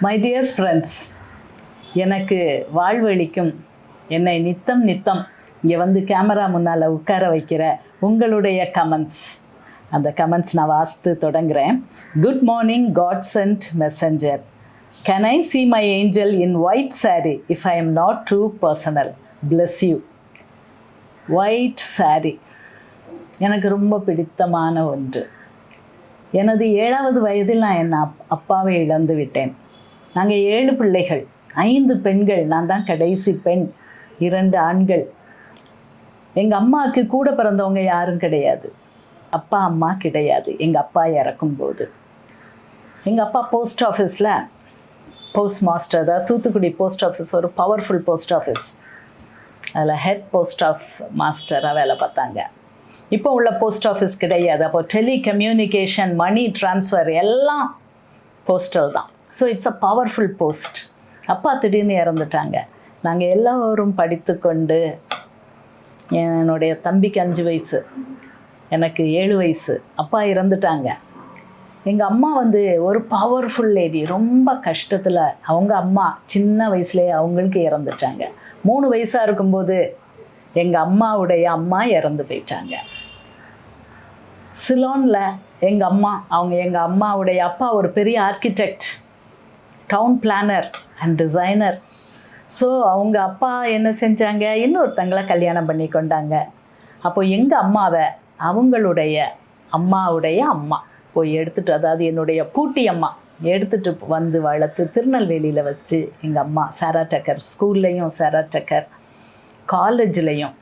My dear friends எனக்கு வாழ்வளிக்கும் என்னை நித்தம் நித்தம் இங்கே வந்து கேமரா முன்னால் உட்கார வைக்கிற உங்களுடைய கமெண்ட்ஸ் அந்த கமெண்ட்ஸ் நான் வாசித்து தொடங்குறேன். Good morning God sent messenger can I see my angel in white saree if I am not true personal plus you white saree எனக்கு ரொம்ப பிடித்தமான ஒன்று. எனது ஏழாவது வயதில் நான் என் அப் அப்பாவை இழந்து விட்டேன் நாங்கள் ஏழு பிள்ளைகள் ஐந்து பெண்கள் நான் தான் கடைசி பெண் இரண்டு ஆண்கள். எங்கள் அம்மாவுக்கு கூட பிறந்தவங்க யாரும் கிடையாது. அப்பா அம்மா கிடையாது. எங்கள் அப்பா இறக்கும்போது எங்கள் அப்பா போஸ்ட் ஆஃபீஸில் போஸ்ட் மாஸ்டர் அதாவது தூத்துக்குடி போஸ்ட் ஆஃபீஸ் ஒரு பவர்ஃபுல் போஸ்ட் ஆஃபீஸ் அதில் ஹெட் போஸ்ட் ஆஃப் மாஸ்டராக வேலை பார்த்தாங்க. இப்போ உள்ள போஸ்ட் ஆஃபீஸ் கிடையாது. அப்போ டெலி கம்யூனிகேஷன் மணி ட்ரான்ஸ்ஃபர் எல்லாம் போஸ்டல் தான். So it's a powerful post அப்பா திடீர்னு இறந்துட்டாங்க. நாங்கள் எல்லோரும் படித்து கொண்டு என்னுடைய தம்பிக்கு அஞ்சு வயசு எனக்கு ஏழு வயசு அப்பா இறந்துட்டாங்க. எங்கள் அம்மா வந்து ஒரு பவர்ஃபுல் லேடி ரொம்ப கஷ்டத்தில் அவங்க அம்மா சின்ன வயசுலேயே அவங்களுக்கு இறந்துட்டாங்க. மூணு வயசாக இருக்கும்போது எங்கள் அம்மாவுடைய அம்மா இறந்து போயிட்டாங்க. சிலோனில் எங்கள் அம்மா அவங்க எங்கள் அம்மாவுடைய அப்பா ஒரு பெரிய architect town planner and designer so அவங்க அப்பா என்ன செஞ்சாங்க? இன்னொருத்தங்களை கல்யாணம் பண்ணி கொண்டாங்க. அப்போ எங்கள் அம்மாவை? அவங்களுடைய அம்மாவுடைய அம்மா. போய் எடுத்துகிட்டு அதாவது என்னுடைய பூட்டி அம்மா. எடுத்துகிட்டு வந்து வளர்த்து திருநெல்வேலியில் வச்சு எங்கள் அம்மா சாரா டக்கர் ஸ்கூல்லையும் சாரா டக்கர் காலேஜ்லேயும்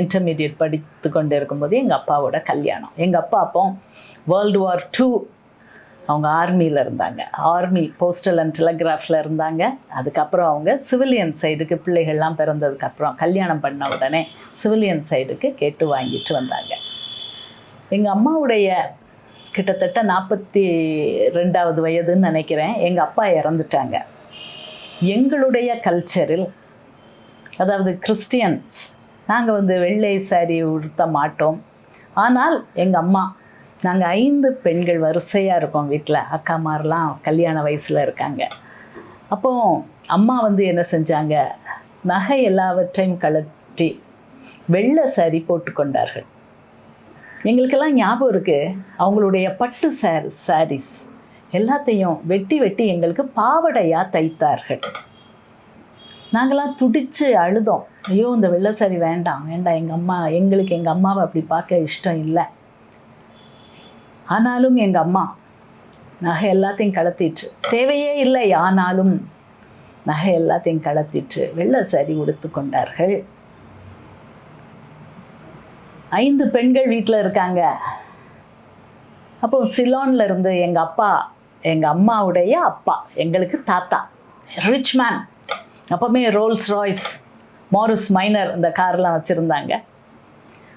இன்டர்மீடியட் படித்து கொண்டு இருக்கும்போது எங்கள் அப்பாவோட கல்யாணம். எங்கள் அப்பா அப்போ வேர்ல்டு வார் டூ அவங்க ஆர்மியில் இருந்தாங்க. ஆர்மி போஸ்டல் அண்ட் டெலகிராஃபில் இருந்தாங்க. அதுக்கப்புறம் அவங்க சிவிலியன் சைடுக்கு பிள்ளைகள்லாம் பிறந்ததுக்கப்புறம் கல்யாணம் பண்ண உடனே சிவிலியன் சைடுக்கு கேட்டு வாங்கிட்டு வந்தாங்க. எங்கள் அம்மாவுடைய கிட்டத்தட்ட நாற்பத்தி ரெண்டாவது வயதுன்னு நினைக்கிறேன். எங்கள் அப்பா இறந்துட்டாங்க. எங்களுடைய கல்ச்சரில் அதாவது கிறிஸ்டியன்ஸ் நாங்கள் வந்து வெள்ளை சாரி உடுத்த மாட்டோம். ஆனால் எங்கள் அம்மா நாங்கள் ஐந்து பெண்கள் வரிசையாக இருக்கோம் வீட்டில் அக்காமாரெலாம் கல்யாண வயசில் இருக்காங்க. அப்போ அம்மா வந்து என்ன செஞ்சாங்க? நகை எல்லாவற்றையும் கலட்டி வெள்ளை சாரி போட்டுக்கொண்டார்கள். எங்களுக்கெல்லாம் ஞாபகம் இருக்குது அவங்களுடைய பட்டு சார் சாரீஸ் எல்லாத்தையும் வெட்டி வெட்டி எங்களுக்கு பாவடையாக தைத்தார்கள். நாங்களாம் துடித்து அழுதோம். ஐயோ இந்த வெள்ளை சாரி வேண்டாம் வேண்டாம். எங்கள் அம்மா எங்களுக்கு எங்கள் அம்மாவை அப்படி பார்க்க இஷ்டம் இல்லை. ஆனாலும் எங்கள் அம்மா நகை எல்லாத்தையும் கலத்திட்டு தேவையே இல்லை ஆனாலும் நகை எல்லாத்தையும் கலத்திட்டு வெள்ள சாரி உடுத்து கொண்டார்கள். ஐந்து பெண்கள் வீட்டில் இருக்காங்க. அப்போ சிலோனில் இருந்து எங்கள் அப்பா எங்கள் அம்மாவுடைய அப்பா எங்களுக்கு தாத்தா ரிச் மேன் அப்போவுமே ரோல்ஸ் ராய்ஸ் மாரிஸ் மைனர் இந்த கார்லாம் வச்சுருந்தாங்க.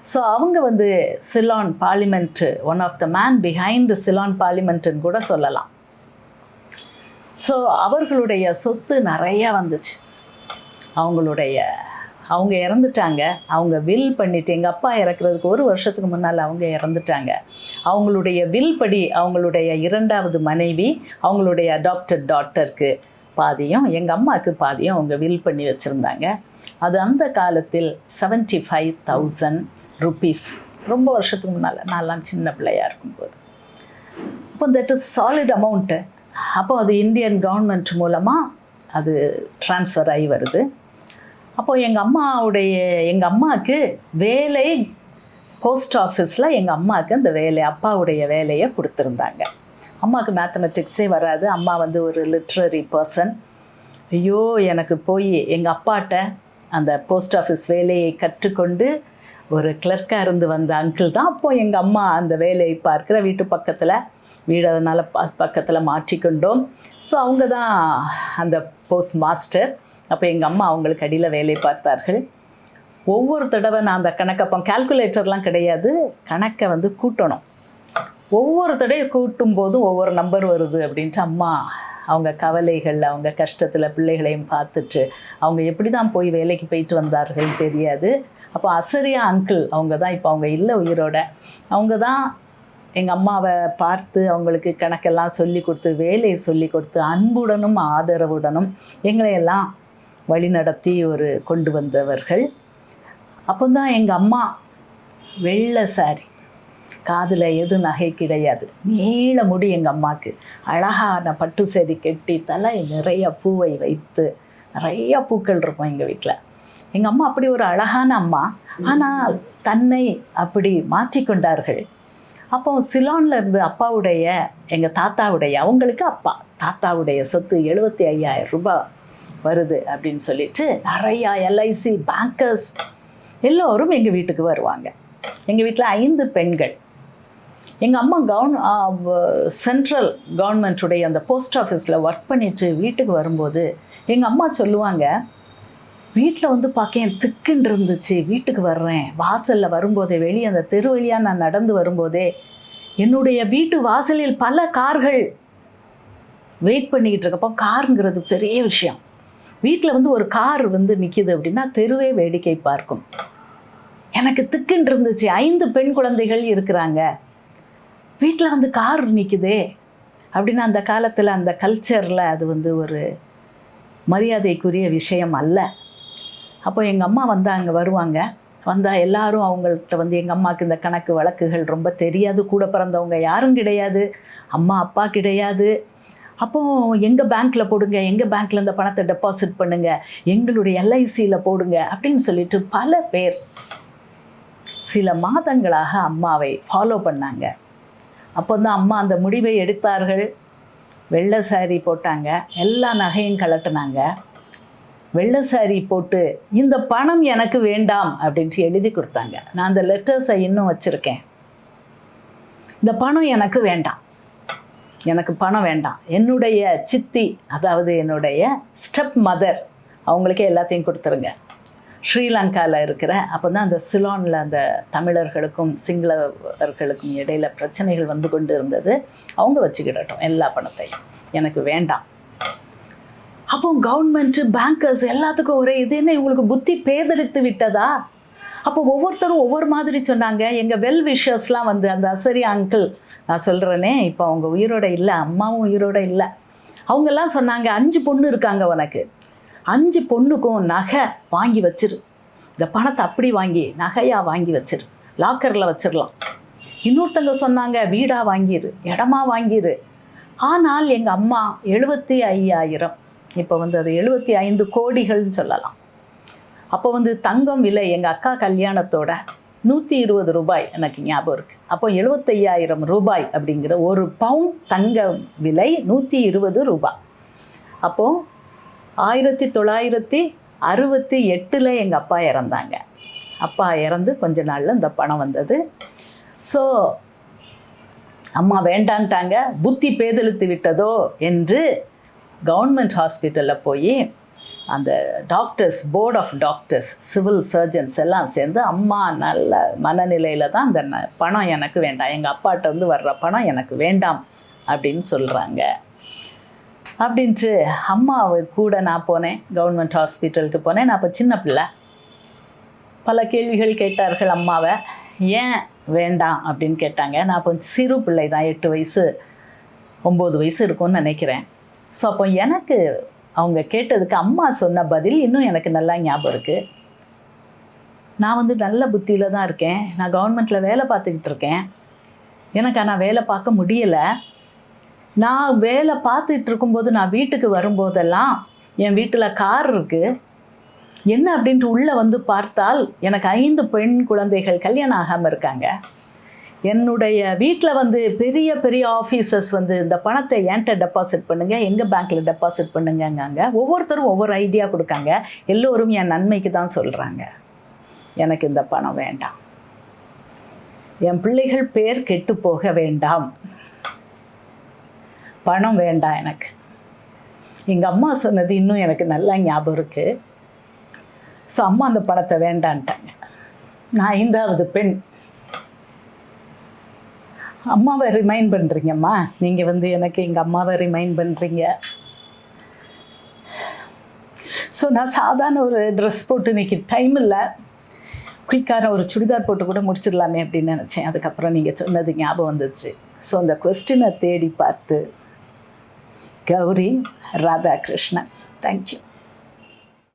ஸோ அவங்க வந்து Ceylon parliament one of the man behind Ceylon பார்லிமெண்ட்டுன்னு கூட சொல்லலாம். ஸோ அவர்களுடைய சொத்து நிறைய வந்துச்சு. அவங்களுடைய அவங்க இறந்துட்டாங்க. அவங்க வில் பண்ணிட்டு எங்கள் அப்பா இறக்குறதுக்கு ஒரு வருஷத்துக்கு முன்னால் அவங்க இறந்துட்டாங்க. அவங்களுடைய வில் படி அவங்களுடைய இரண்டாவது மனைவி அவங்களுடைய அடாப்டட் டாக்டருக்கு பாதியும் எங்கள் அம்மாவுக்கு பாதியும் அவங்க வில் பண்ணி வச்சுருந்தாங்க. அது அந்த காலத்தில் செவன்ட்டி ஃபைவ் தௌசண்ட் ருப்பீஸ் ரொம்ப வருஷத்துக்கு முன்னால் நான்லாம் சின்ன பிள்ளையாக இருக்கும்போது. அப்போ தட் இஸ் சாலிட் அமௌண்ட்டு அப்போ அது இந்தியன் கவர்மெண்ட் மூலமாக அது ட்ரான்ஸ்ஃபர் ஆகி வருது. அப்போது எங்கள் அம்மாவுடைய எங்கள் அம்மாவுக்கு வேலை போஸ்ட் ஆஃபீஸில் எங்கள் அம்மாவுக்கு அந்த வேலை அப்பாவுடைய வேலையை கொடுத்துருந்தாங்க. அம்மாவுக்கு மேத்தமெட்டிக்ஸே வராது. அம்மா வந்து ஒரு லிட்ரரி பர்சன் ஐயோ எனக்கு போய் எங்கள் அப்பாட்ட அந்த போஸ்ட் ஆஃபீஸ் வேலையை கற்றுக்கொண்டு ஒரு கிளர்க்காக இருந்து வந்த அங்கிள் தான் அப்போது எங்கள் அம்மா அந்த வேலையை பார்க்குற வீட்டு பக்கத்தில் வீடு அதனால் ப பக்கத்தில் மாற்றிக்கொண்டோம். ஸோ அவங்க தான் அந்த போஸ்ட் மாஸ்டர் அப்போ எங்கள் அம்மா அவங்களுக்கு அடியில் வேலை பார்த்தார்கள். ஒவ்வொரு தடவை நான் அந்த கணக்கப்போ கால்குலேட்டர்லாம் கிடையாது கணக்கை வந்து கூட்டணும். ஒவ்வொரு தடவை கூட்டும் போதும் ஒவ்வொரு நம்பர் வருது அப்படின்ட்டு அம்மா அவங்க கவலைகள் அவங்க கஷ்டத்தில் பிள்ளைகளையும் பார்த்துட்டு அவங்க எப்படி தான் போய் வேலைக்கு போயிட்டு வந்தார்கள் தெரியாது. அப்போ அசரியா அங்கிள் அவங்க தான் இப்போ அவங்க இல்லை உயிரோட. அவங்க தான் எங்கள் அம்மாவை பார்த்து அவங்களுக்கு கணக்கெல்லாம் சொல்லி கொடுத்து வேலையை சொல்லி கொடுத்து அன்புடனும் ஆதரவுடனும் எங்களை எல்லாம் வழிநடத்தி ஒரு கொண்டு வந்தவர்கள். அப்போ தான் எங்கள் அம்மா வெள்ளை சாரி காதில் எது நகை கிடையாது. நீள முடி எங்கள் அம்மாவுக்கு அழகான பட்டு சேரி கட்டி தலை நிறைய பூவை வைத்து நிறைய பூக்கள் இருக்கும் எங்கள் வீட்டில் எங்கள் அம்மா அப்படி ஒரு அழகான அம்மா. ஆனால் தன்னை அப்படி மாற்றிக்கொண்டார்கள் அப்போ சிலான்ல இருந்து அப்பாவுடைய எங்கள் தாத்தாவுடைய அவங்களுக்கு அப்பா. தாத்தாவுடைய சொத்து எழுபத்தி ஐயாயிரம் ரூபாய் வருது அப்படின்னு சொல்லிட்டு நிறையா எல்ஐசி பேங்கர்ஸ் எல்லோரும் எங்கள் வீட்டுக்கு வருவாங்க. எங்கள் வீட்டில் ஐந்து பெண்கள். எங்கள் அம்மா கவுன் சென்ட்ரல் கவர்மெண்ட்டுடைய அந்த போஸ்ட் ஆஃபீஸில் ஒர்க் பண்ணிட்டு வீட்டுக்கு வரும்போது எங்கள் அம்மா சொல்லுவாங்க வீட்டில் வந்து பார்க்கேன் திக்குன்னு இருந்துச்சு. வீட்டுக்கு வர்றேன். வாசலில் வரும்போதே வெளியே அந்த தெரு வழியாக நான் நடந்து வரும்போதே என்னுடைய வீட்டு வாசலில் பல கார்கள் வெயிட் பண்ணிக்கிட்டு இருக்கப்போ காருங்கிறது பெரிய விஷயம். வீட்டில் வந்து ஒரு கார் வந்து நிற்கிது அப்படின்னா தெருவே வேடிக்கை பார்க்கும். எனக்கு திக்குன்னு இருந்துச்சு. ஐந்து பெண் குழந்தைகள் இருக்கிறாங்க. வீட்டில் வந்து கார் நிற்குதே அப்படின்னா அந்த காலத்தில் அந்த கல்ச்சரில் அது வந்து ஒரு மரியாதைக்குரிய விஷயம் அல்ல. அப்போ எங்கள் அம்மா வந்தால் அங்கே வருவாங்க. வந்தால் எல்லாரும் அவங்கள்ட்ட வந்து எங்கள் அம்மாவுக்கு இந்த கணக்கு வழக்குகள் ரொம்ப தெரியாது. கூட பிறந்தவங்க யாரும் கிடையாது. அம்மா அப்பா கிடையாது. அப்போ எங்கள் பேங்க்கில் போடுங்க எங்கள் பேங்க்கில் இந்த பணத்தை டெபாசிட் பண்ணுங்கள் எங்களுடைய எல்ஐசியில் போடுங்க அப்படின்னு சொல்லிட்டு பல பேர் சில மாதங்களாக அம்மாவை ஃபாலோ பண்ணாங்க. அப்போ தான் அம்மா அந்த முடிவை எடுத்தார்கள். வெள்ளை சாரி போட்டாங்க. எல்லா நகையும் கலட்டினாங்க வெள்ளை சாரி போட்டு இந்த பணம் எனக்கு வேண்டாம் அப்படின்ட்டு எழுதி கொடுத்தாங்க. நான் அந்த லெட்டர்ஸை இன்னும் வச்சுருக்கேன். இந்த பணம் எனக்கு வேண்டாம். எனக்கு பணம் வேண்டாம். என்னுடைய சித்தி அதாவது என்னுடைய ஸ்டெப் மதர் அவங்களுக்கே எல்லாத்தையும் கொடுத்துருங்க. ஸ்ரீலங்காவில் இருக்கிற அப்போ தான் அந்த சிலோனில் அந்த தமிழர்களுக்கும் சிங்களவர்களுக்கும் இடையில பிரச்சனைகள் வந்து கொண்டு இருந்தது அவங்க வச்சுக்கிடட்டும் எல்லா பணத்தையும். எனக்கு வேண்டாம். அப்போ கவர்மெண்ட்டு பேங்கர்ஸ் எல்லாத்துக்கும் ஒரே இது. என்ன இவங்களுக்கு புத்தி பேதலித்து விட்டதா? அப்போ ஒவ்வொருத்தரும் ஒவ்வொரு மாதிரி சொன்னாங்க. எங்கள் வெல் விஷர்ஸ்லாம் வந்து அந்த அசரி அங்கிள் நான் சொல்கிறேனே இப்போ அவங்க உயிரோட இல்லை அம்மாவும் உயிரோட இல்லை. அவங்கெல்லாம் சொன்னாங்க அஞ்சு பொண்ணு இருக்காங்க உனக்கு. அஞ்சு பொண்ணுக்கும் நகை வாங்கி வச்சிரு. இந்த பணத்தை அப்படி வாங்கி நகையாக வாங்கி வச்சிரு. லாக்கரில் வச்சிடலாம் இன்னொருத்தங்க சொன்னாங்க வீடாக வாங்கிரு இடமா வாங்கிரு. ஆனால் எங்கள் அம்மா எழுபத்தி ஐயாயிரம். இப்போ வந்து அது எழுபத்தி ஐந்து கோடிகள்னு சொல்லலாம். அப்போ வந்து தங்கம் விலை எங்கள் அக்கா கல்யாணத்தோட நூற்றி இருபது ரூபாய் எனக்கு ஞாபகம் இருக்குது அப்போ எழுபத்தையாயிரம் ரூபாய் அப்படிங்கிற ஒரு பவுண்ட் தங்கம் விலை நூற்றி இருபது ரூபாய். அப்போது ஆயிரத்தி தொள்ளாயிரத்தி அறுபத்தி எட்டில் எங்கள் அப்பா இறந்தாங்க. அப்பா இறந்து கொஞ்ச நாளில் இந்த பணம் வந்தது. ஸோ அம்மா வேண்டான்ட்டாங்க புத்தி பேதலித்து விட்டதோ என்று கவர்மெண்ட் ஹாஸ்பிட்டலில் போய் அந்த doctors board of doctors civil surgeons எல்லாம் சேர்ந்து அம்மா நல்ல மனநிலையில் தான் அந்த ந- பணம் எனக்கு வேண்டாம் எங்கள் அப்பாட்டேருந்து வர்ற பணம் எனக்கு வேண்டாம் அப்படின்னு சொல்கிறாங்க அப்படின்ட்டு அம்மா கூட நான் போனேன் கவர்மெண்ட் ஹாஸ்பிட்டலுக்கு போனேன். நான் இப்போ சின்ன பிள்ளை. பல கேள்விகள் கேட்டார்கள் அம்மாவை. ஏன் வேண்டாம் அப்படின்னு கேட்டாங்க. நான் இப்போ சிறு பிள்ளை தான் எட்டு வயசு ஒம்பது வயசு இருக்கும்னு நினைக்கிறேன். ஸோ அப்போ எனக்கு அவங்க கேட்டதுக்கு அம்மா சொன்ன பதில் இன்னும் எனக்கு நல்லா ஞாபகம் இருக்குது நான் வந்து நல்ல புத்தியில் தான் இருக்கேன். நான் கவர்மெண்ட்டில் வேலை பார்த்துக்கிட்டு இருக்கேன். எனக்கு ஆனால் வேலை பார்க்க முடியலை. நான் வேலை பார்த்துட்டு இருக்கும்போது நான் வீட்டுக்கு வரும்போதெல்லாம் என் வீட்டில் கார் இருக்குது என்ன அப்படின்ட்டு உள்ளே வந்து பார்த்தால் எனக்கு ஐந்து பெண் குழந்தைகள் கல்யாணம் ஆகாமல் இருக்காங்க. என்னுடைய வீட்டில் வந்து பெரிய பெரிய ஆஃபீஸர்ஸ் வந்து இந்த பணத்தை என்கிட்ட டெபாசிட் பண்ணுங்கள் எங்கள் பேங்க்கில் டெபாசிட் பண்ணுங்கங்காங்க. ஒவ்வொருத்தரும் ஒவ்வொரு ஐடியா கொடுக்காங்க. எல்லோரும் என் நன்மைக்கு தான் சொல்கிறாங்க எனக்கு இந்த பணம் வேண்டாம். என் பிள்ளைகள் பேர் கெட்டு போக வேண்டாம். பணம் வேண்டாம் எனக்கு. எங்கள் அம்மா சொன்னது இன்னும் எனக்கு நல்லா ஞாபகம் இருக்குது ஸோ அம்மா அந்த பணத்தை வேண்டான்ட்டாங்க. நான் ஐந்தாவது பெண். அம்மாவை ரிமைண்ட் பண்ணுறீங்கம்மா நீங்கள் வந்து எனக்கு எங்கள் அம்மாவை ரிமைண்ட் பண்ணுறீங்க ஸோ நான் சாதாரண ஒரு ட்ரெஸ் போட்டு இன்னைக்கு டைம் இல்லை. குயிக்கான ஒரு சுடிதார் போட்டு கூட முடிச்சிடலாமே அப்படின்னு நினச்சேன். அதுக்கப்புறம் நீங்கள் சொன்னது ஞாபகம் வந்துச்சு ஸோ அந்த கொஸ்டினை தேடி பார்த்து கௌரி ராதாகிருஷ்ணன். தேங்க்யூ